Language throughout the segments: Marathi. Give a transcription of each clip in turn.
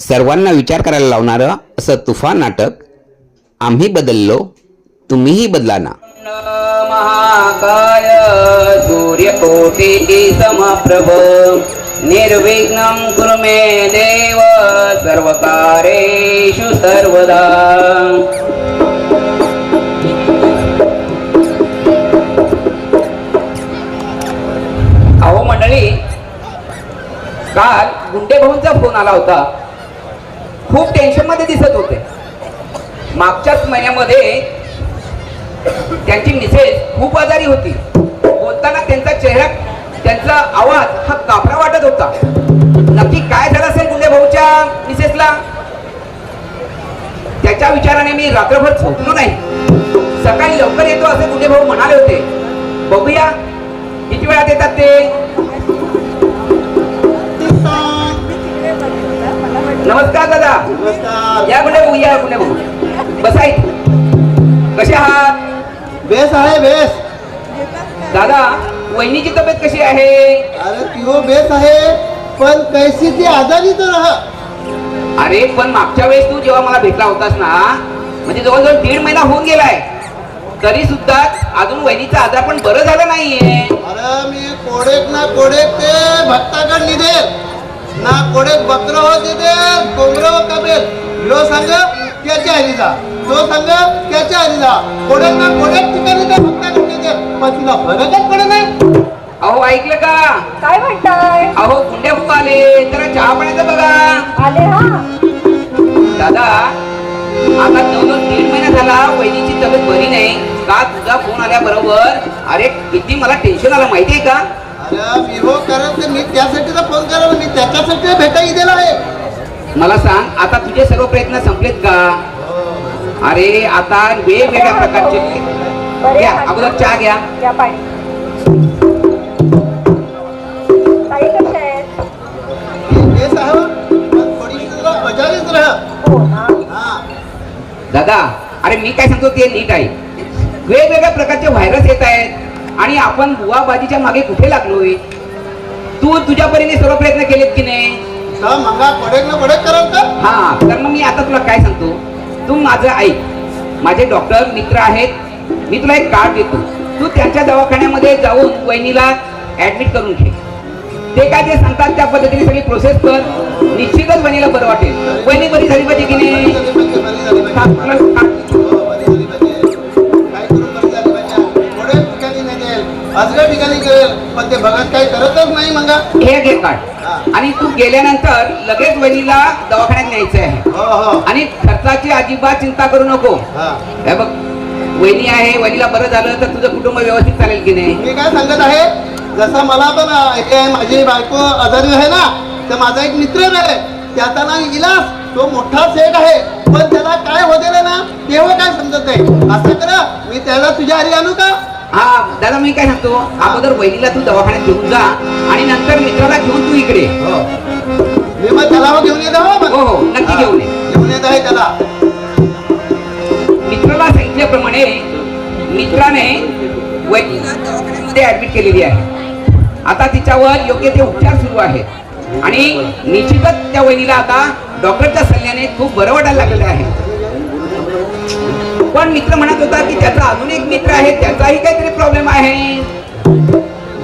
सर्वांना विचार करायला लावणारं असं तुफान नाटक आम्ही बदललो तुम्हीही बदला ना. महाकाय सूर्यकोटी समप्रभ निर्विघ्नं कुरु मे देव सर्वकारेषु सर्वदा. अहो मंडळी काल गुंडे भाऊंचा फोन आला होता. खूप टेन्शनमध्ये दिसत होते. मागच्याच महिन्यामध्ये त्यांची मिसेस खूप आजारी होती. बोलताना त्यांचा चेहरा त्यांचा आवाज हा कापरा वाटत होता. नक्की काय झालं असेल गुंडे भाऊच्या मिसेसला? त्याच्या विचाराने मी रात्रभर झोपलो नाही. सकाळी लवकर येतो असे गुंडे भाऊ म्हणाले होते. बघूया किती वेळात येतात ते? नमस्कार दादा. नमस्कार. या गुंडे भाऊ या गुंडे भाऊ बसा इथे. कसे आहात? बेस आहे बेस. दादा वहिनीची तब्येत कशी आहे? अरे तिहो बेस आहे. पण कैसी ती आजारी तर राहा. अरे पण मागच्या वेळेस तू जेव्हा मला भेटला होतास ना म्हणजे जवळजवळ दीड महिना होऊन गेलाय. तरी सुद्धा अजून वहिनीचा आजार पण बरं झालं नाहीये. अरे मी कोडेक ना कोडेक ते भक्ताकड लिदेल ना कोडेक बकर हो कोंबड हो कबेल ह्यो सांग त्याच्या हरीचा तो सांग त्याच्या हरीचा कोडेक ना कोडेक ठिकाणी ते भक्ताकड लिदेल पण तिला फरकच पडत नाही. अहो ऐकलं का? काय म्हणताय? अहो गुंडे आले. जरा चहा पाण्याचं बघा. आले हा. दादा आता जवळजवळ दीड महिना झाला वहिनीची तब्येत बरी नाही. का तुझा फोन आल्याबरोबर? अरे किती मला टेन्शन आलं माहितीये का? मी हो करत मी त्यासाठी तर फोन करा मी त्याच्यासाठी भेटाई दिला आहे. मला सांग आता तुझे सर्व प्रयत्न संपलेत का? अरे आता वेगवेगळ्या प्रकारचे घ्या? अगोदर चहा घ्या. हो हा दादा अरे मी काय सांगतो ते नीट आहे. वेगवेगळ्या प्रकारचे व्हायरस येत आहेत. आणि आपण बुवाबाजीच्या मागे कुठे लागलोय? तू तुझ्या परीने सर्व प्रयत्न केलेत की नाही? हा तर मग मी आता तुला काय सांगतो? तू माझं ऐक. माझे डॉक्टर मित्र आहेत. मी तुला एक कार्ड देतो. तू त्यांच्या दवाखान्यामध्ये जाऊन वहिनीला ऍडमिट करून घे. ते काय जे सांगतात त्या पद्धतीने सगळी प्रोसेस कर. निश्चितच वहिनीला बरं वाटेल. वहिनी बरी झाली पाहिजे की नाही? ठिकाणी करेल पण ते भगत काही करतच नाही मंगा. हे घे कार्ड आणि तू गेल्यानंतर लगेच वहिनीला दवाखान्यात न्यायचं आहे हो हो. आणि खर्चाची अजिबात चिंता करू नको. हा. बघ वहिनी आहे वहिनीला बरं झालं तर तुझं कुटुंब व्यवस्थित चालेल की नाही? मी काय सांगत आहे जसं मला पण हे माझी बायको आजारी आहे ना तर माझा एक मित्र आहे. त्याचा नाव इलास तो मोठा सेठ आहे. पण त्याला काय होते ना तेव्हा काय समजत नाही. असं करा मी त्याला तुझ्या हरी आणू का? हा दादा मी काय सांगतो? अगोदर वहिनीला तू दवाखान्यात घेऊन जा आणि नंतर मित्राला घेऊन तू इकडे. हो. मी मग त्याला हो घेऊन येत मग. हो, हो, नक्की हा, घेऊन ये. घेऊन येत आहे त्याला. मित्राला सांगितल्याप्रमाणे मित्राने वहिनीला दवाखान्यामध्ये ऍडमिट केलेली आहे. आता तिच्यावर योग्य ते उपचार सुरू आहेत. आणि निश्चितच त्या वहिनीला आता डॉक्टरच्या सल्ल्याने खूप बरं वाटायला लागलेलं आहे. पण मित्र म्हणत होता की त्याचा अजून एक मित्र आहे त्याचाही काहीतरी प्रॉब्लेम आहे.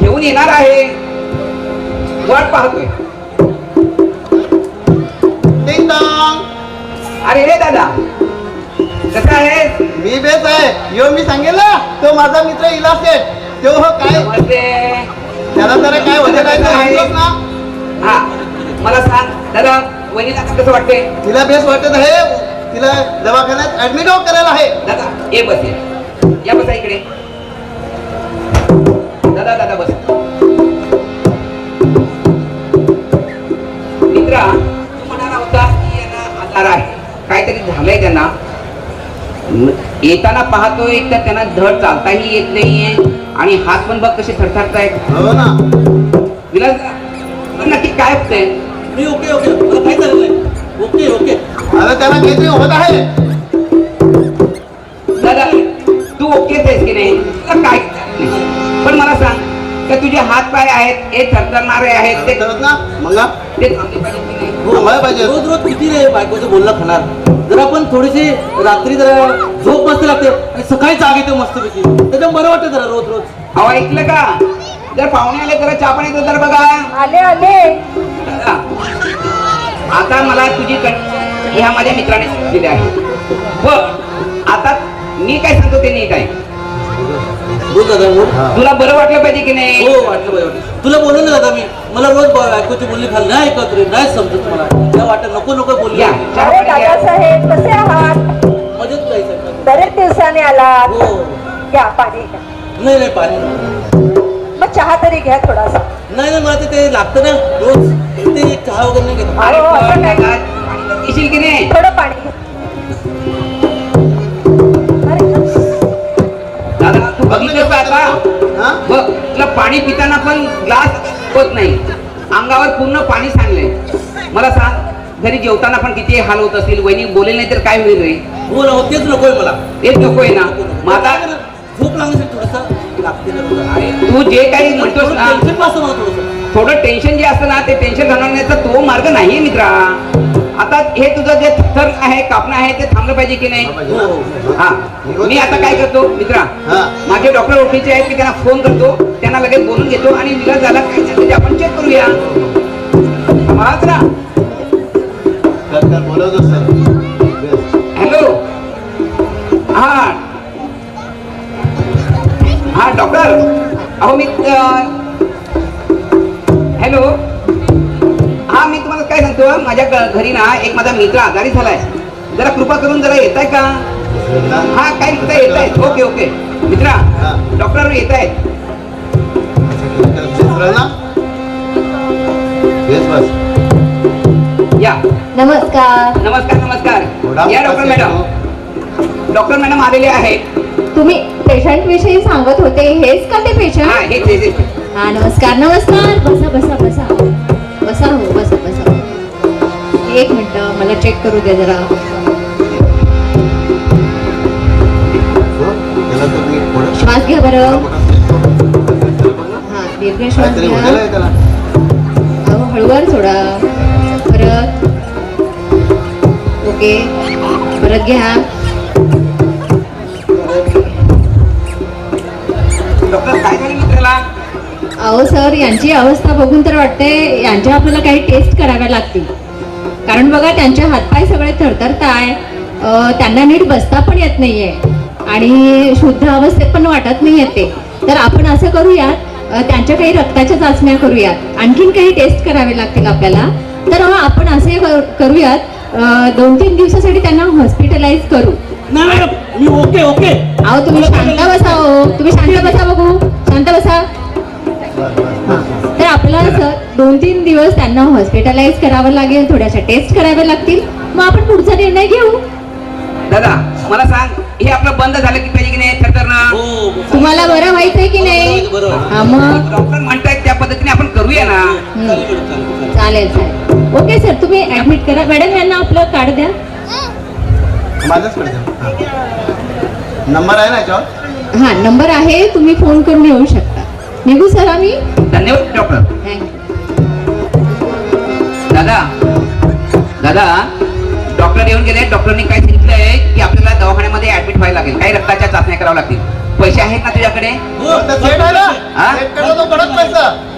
घेऊन येणार आहे. वाट पाहतोय. टिंग टॉंग. अरे रे दादा कसा आहे? मी बेस आहे. यो मी सांगेल ना तो माझा मित्र इलास आहे. तो हो काय? त्याला जरा काय ते सांगतोस ना? हा मला सांग. दादा वहिनीला कसं वाटते तिला बेस वाटत आहे. तिला दवाखान्यात ऍडमिट करायला आहे. दादा ये बस ये. या बसा इकडे. दादा दादा बस. मित्रा तू म्हणाला होता की यांना आजार आहे. काहीतरी झालंय त्यांना. येताना पाहतोय तर त्यांना धड चालताही येत नाहीये. आणि हात पण बघ कसे थरथरतायत. हो ना. विलास नक्की काय होतंय. मी ओके ओके काय झालं ओके ओके. अरे त्याला काहीतरी होत आहे? दादा तू ओकेच आहेस की नाही? काय. पण मला सांग का तुझे हात पाय आहेत हे थरथरणारे आहेत ते करत ना मग. ते थांबले पाहिजे की नाही? थांबायला पाहिजे. रोज रोज किती रे बायकोचं बोलणं खाणार? जर आपण थोडीशी रात्री जरा झोप मस्त लागते. आणि सकाळी जाग येते मस्तपैकी त्याच्यामुळे बरं वाटतं जरा रोज रोज. अहो ऐकलं का? जर पाहुणे आले जरा चहा पाणी तर बघा. आले आले. आता मला तुझी कट ह्या माझ्या मित्राने दिली आहे. व आता मी काय सांगतो ते नाही काय? दादा बोल. तुला बरं वाटलं पाहिजे की नाही? हो वाटलं पाहिजे. तुला बोललो ना दादा मी. मला रोज ब- बायकोची बोलणी खाल नाही ऐकत रे नाही समजत मला. त्या वाटत नको नको बोलली अरे पाणी घ्या. दादासाहेब कसे आहात? मजेत जायचं बरेच दिवसाने आलात. हो. घ्या पाणी घ्या. नाही नाही पाणी नको. मग चहा तरी घ्या थोडासा. नाही नाही मला ते- ते लागतं ना रोज. ते चहा वगैरे नाही घेत. अरे अहो, असं पण काय? दादा, पाणी तर पिशील की नाही? थोडं पाणी घ्या अरे दादा तू बघितलं का आता? हा? बघ तुला पाणी पिताना पण ग्लास होत नाही. अंगावर पूर्ण पाणी सांडलंय. मला सांग घरी जेवताना पण किती हाल होत असतील? वहिनी बोलेल नाही तर काय होईल रे? हो ना हो तेच नकोय मला. तेच नकोय ना. आता झोप लागण्यासाठी थोडंसं? लागते ना रोज. अरे तू जे काही म्हणतोस थोडं ना टेन्शन पण मला थोडंसं. थोडं टेन्शन जे असतं ना ते टेन्शन घालवण्याचा तो मार्ग नाहीये मित्रा. आता हे तुझं जे थर आहे कापणं आहे ते थांबलं पाहिजे की नाही? हा. मी आता काय करतो मित्रा? हा. माझे डॉक्टर ओळखीचे आहेत की त्यांना फोन करतो त्यांना लगेच बोलून घेतो आणि विलास झाला काय झालं ते आपण चेक करूया. हॅलो हा. हा डॉक्टर अहो मी हॅलो. हा मी तुम्हाला काय सांगतो माझ्या घरी ना एक माझा मित्र आजारी झालाय. जरा कृपा करून जरा येत आहे का? हा काय मित्र येत आहेत ओके ओके. मित्रा. डॉक्टर येत आहेत या. नमस्कार. नमस्कार नमस्कार. या डॉक्टर मॅडम. डॉक्टर मॅडम आलेले आहेत. तुम्ही पेशंट विषयी सांगत होते हेच का ते पेशंट हे हे- हे. हा नमस्कार नमस्कार. बसा बसा बसा. बसा हो बसा बसा. एक मिनिट मला चेक करू द्या जरा. श्वास घ्या बरं. हा दीर्घ श्वास घ्या. अहो हळूवार सोडा. परत. ओके. परत घ्या. काय अहो सर यांची अवस्था बघून तर वाटते यांच्या आपल्याला काही टेस्ट कराव्या लागतील. कारण बघा त्यांचे हातपाय सगळे थरथरत आहे अं, त्यांना नीट बसता पण येत नाहीये. आणि शुद्ध अवस्थेत पण वाटत नाही येते. तर आपण असं करूयात त्यांच्या काही रक्ताच्या चाचण्या करूयात. आणखीन काही टेस्ट करावे लागतील आपल्याला. तर आपण असे कर- करूयात दोन तीन दिवसासाठी त्यांना हॉस्पिटलाइज करू. नाही ओके ओके अहो तुम्ही शांत बसा हो. तुम्ही शांत बसा बघू. शांत. बस. तर आपल्याला सर दोन तीन दिवस त्यांना हॉस्पिटलाइज करावं लागेल थोड्याशा टेस्ट कराव्या लागतील. मग आपण पुढचा निर्णय घेऊ. दादा मला सांग हे आपलं बंद झालं की पाहिजे की नाही? थरथर ना? हो तुम्हाला बरं व्हायचंय की नाही? हा डॉक्टर म्हणतायत त्या पद्धतीने आपण करूया ना. चालेल चालेल, ओके सर तुम्ही ऍडमिट करा. मॅडम यांना आपलं कार्ड द्या. माझंच नंबर आहे ना याच्यावर? हा नंबर आहे. तुम्ही फोन करून येऊ शकता. निघू सर आम्ही. धन्यवाद डॉक्टर. दादा दादा डॉक्टर येऊन गेले. डॉक्टरने काय सांगितलंय की आपल्याला दवाखान्यामध्ये ऍडमिट व्हायला लागेल. काही रक्ताच्या चाचण्या कराव्या लागतील. पैसे आहेत ना तुझ्याकडे? हो, हा?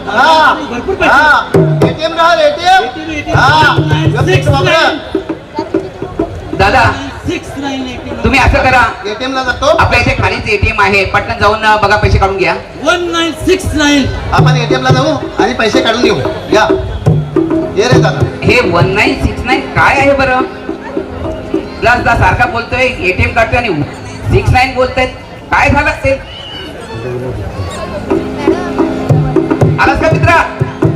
हा. भरपूर पैसे. हा. हा. दादा. Eight nine. तुम्ही असं करा. ATM ला जातो. आपल्या इथे खालीच एटीएम आहे. पटकन जाऊन बघा पैसे काढून घ्या. One nine six nine. आपण एटीएम ला जाऊ आणि पैसे काढून घेऊ. या. ये रे दादा. हे वन नाईन सिक्स नाईन काय आहे बरं? प्लस दा सारखा बोलतोय एटीएम काढतोय आणि सिक्स नाईन बोलतायत काय झालं असेल? आलास का मित्रा?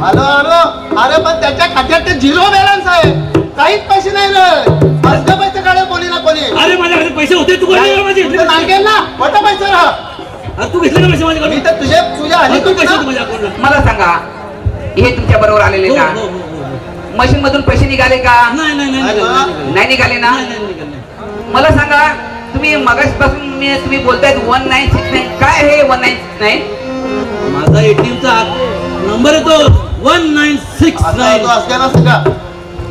आलो आलो. अरे पण त्याच्या खात्यात ते झिरो बॅलन्स आहे. काहीच पैसे नाही रे. अर्ध पैसे काढे कोणी ना कोणी. अरे माझ्याकडे पैसे होते तू कोणी माझे? तुमचं नांगेल ना मोठा पैसा राहा अरे तू घेतले ना पैसे मी माझ्याकडे तर तुझे तुझ्या आधी तू पैसे होते माझ्या अकाउंटला मला सांगा हे तुमच्या बरोबर आलेले हो, ना हो, हो, हो. मशीन मधून पैसे निघाले का? नाही नाही नाही अरे निघाले, वा. नाही निघाले. नाही निघाले ना? नाही, नाही निघाले, नाही. मला सांगा तुम्ही मगासपासून मी तुम्ही बोलतायत वन नाईन सिक्स नाईन काय आहे वन नाईन सिक्स नाईन माझा एटीएम चा नंबर आहे तो वन नाईन सिक्स नाईन तो असल्या ना सगळा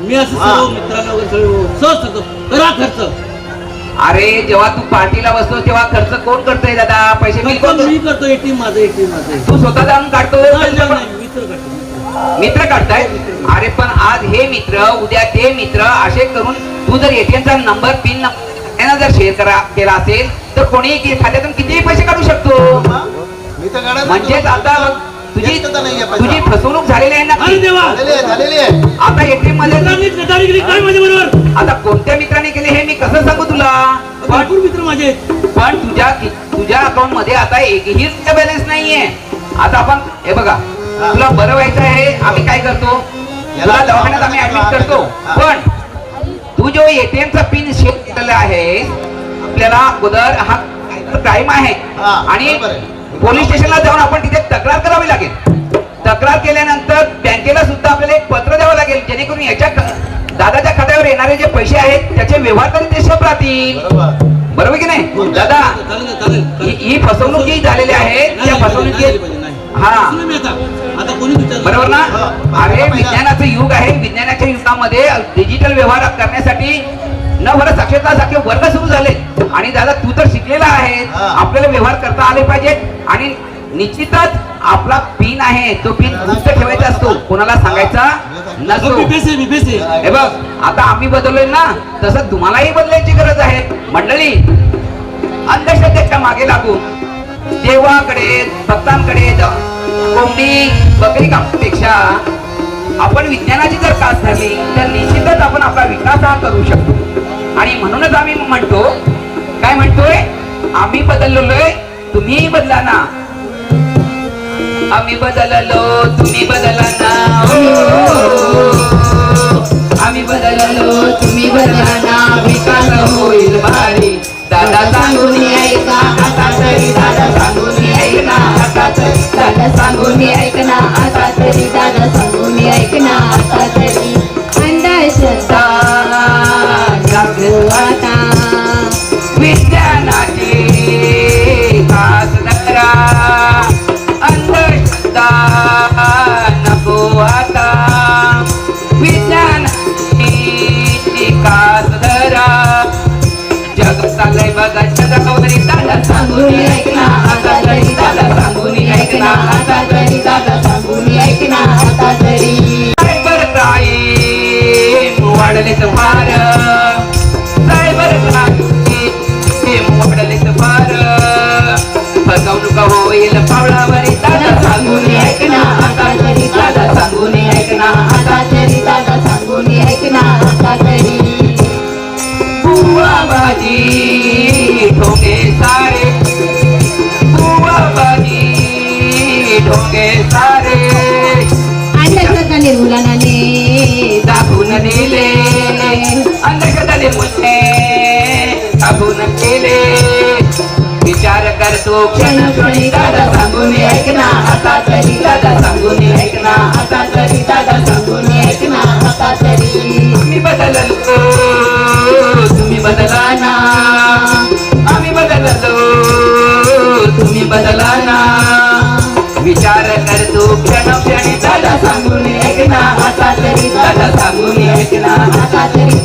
मी असं हा. सर्व मित्रांना वगैरे सर्व सहज सांगतो. करा खर्च. अरे जेव्हा तू पार्टीला बसतो तेव्हा खर्च कोण करतोय दादा पैसे मी करतो मी करतो एटीएम माझं एटीएम माझं. तू स्वतः जाऊन काढतो मित्र करतो मित्र. मित्र काढताय अरे पण आज हे मित्र उद्या ते मित्र असे करून तू जर एटीएमचा नंबर पिन यांना जर शेअर करा केला असेल तर कोणी खात्यातून कितीही पैसे काढू शकतो हा? म्हणजेच आता तुझी फसवणूक झालेली आहे अरे ना देवा. झालेली आहे झालेली आहे. आता एटीएममध्ये मित्रांनी गटारी केली काय माझ्या बरोबर? आता कोणत्या मित्राने केले हे मी कसं सांगू तुला? पण भरपूर मित्र माझे आहेत. पण तुझ्या तुझ्या अकाउंटमध्ये आता एकही बॅलन्स नाहीये. आता आपण हे बघा. तुला बरं व्हायचं आहे आम्ही काय करतो? तुला दवाखान्यात आम्ही ऍडमिट करतो. पण तू जो एटीएम चा पिन शेअर केलेला आहे आपल्याला अगोदर हा क्राईम आहे. हा, आणि बरोबर आहे. पोलीस स्टेशनला जाऊन आपण तिथे तक्रार करावी लागेल. तक्रार केल्यानंतर बँकेला सुद्धा आपल्याला एक पत्र द्यावं लागेल जेणेकरून याच्या ख- दादाच्या खात्यावर येणारे जे पैसे आहेत त्याचे व्यवहार तरी ते शोध राहतील. बरोबर. बरोबर की नाही? दादा चालेल ना, चालेल ही चालेल. ही फसवणूक जी झालेली आहे. नाही, त्या नाही. हा. सुरू मी आता. आता कोणी विचारलं? बरोबर ना? हा. अरे विज्ञानाचं युग आहे. विज्ञानाच्या युगामध्ये डिजिटल व्यवहार करण्यासाठी न भरत साक्षरता सारखे वर्ग सुरू झाले. दादा शिकलेला आहे. आपल्याला व्यवहार करता आले पाहिजेत आणि निश्चितच आपला पिन आहे. तो पिन गुप्त ठेवायचा असतो? कोणाला सांगायचा नसतो. हे बघ आता आम्ही बदललोय ना तसं तुम्हालाही बदलायची गरज आहे. मंडळी अंधश्रद्धेच्या मागे लागून देवाकडे भक्तांकडे कोंबडी बकरी कापण्यापेक्षा आपण विज्ञानाची जर कास धरली तर निश्चितच आपण आपला विकास हा करू शकतो. आणि म्हणूनच आम्ही म्हणतो काय म्हणतोय? आम्ही बदललोय तुम्ही बदला ना. आम्ही बदललो तुम्ही बदला ना. आम्ही बदललो तुम्ही बदला ना. विकास होईल भारी. दादा सांगून ऐका आता तरी दादा सांगून ऐकना आता तरी दादा सांगून ऐकना आता तरी दादा बुवा बाजी सारे। बुवा बाजी सारे। अंधश्रद्धा निर्मूलनाने दाखवून दिले अंधश्रद्धाने मुले दाखवून केले. विचार करतो क्षण क्षणी दादा सांगून ऐकना आता तरी दादा सांगून ऐकना आता तरी दादा सांगून ऐकना क्षण